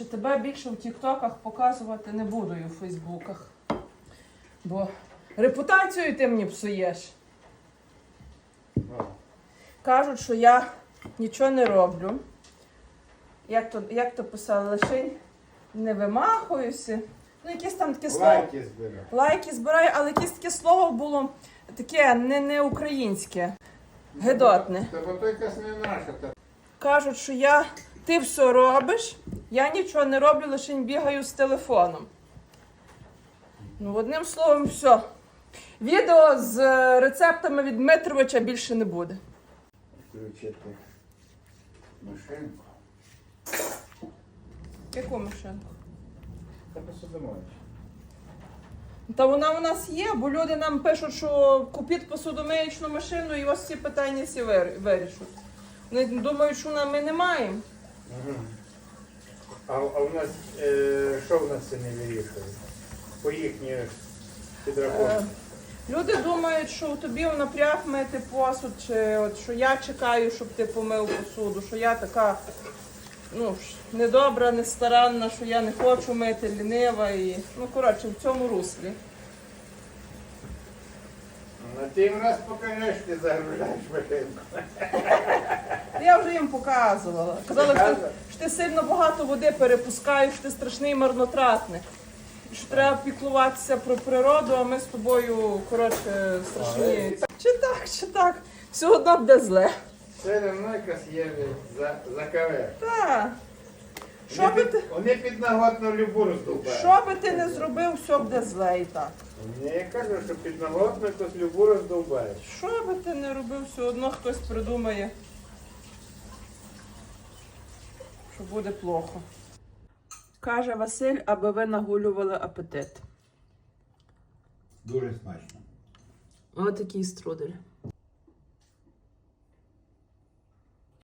Що тебе більше в тіктоках показувати не буду і в фейсбуках. Бо репутацію ти мені псуєш. Кажуть, що я нічого не роблю. Як то, як то писали, лише не вимахуюся. Ну, якесь там таке слово. Лайки збирав. Лайки збираю, але якесь таке слово було таке не, не українське, гидотне. Та бо то якась не наша. Кажуть, що я ти все робиш, я нічого не роблю, лише бігаю з телефоном. Ну, одним словом, все. Відео з е, рецептами від Дмитровича більше не буде. включити машинку. Яку машинку? Та посудомоєш. Та вона у нас є, бо люди нам пишуть, що купіть посудомиючну машину і ось ці питання всі вирішуть. Вони думають, що ми не маємо. А, а у нас е, що в нас це не вирішує? По їхніх Е, підрахунках. Люди думають, що у тобі в напряг мити посуд, чи от що я чекаю, щоб ти помив посуду, що я така ну, недобра, нестаранна, що я не хочу мити, лінива і. Ну, коротше, в цьому руслі. Ну ти їм раз покажеш, ти загружаєш машинку. Я вже їм показувала. Казала, що, ти- що ти сильно багато води перепускаєш, що ти страшний марнотратник. Що треба піклуватися про природу, а ми з тобою, коротше, страшні. Чи так, чи так. Все одно буде зле. Це одно якась є за, за кавер. Так. Що би ти, Вони під нагодну любу роздовбають. що би ти не зробив, все буде зле і так. Я кажу, що під нагодну якусь любу роздовбають. Що би ти не робив, все одно хтось придумає, що буде плохо. Каже Василь, аби ви нагулювали апетит. Дуже смачно. Ось такий струдель.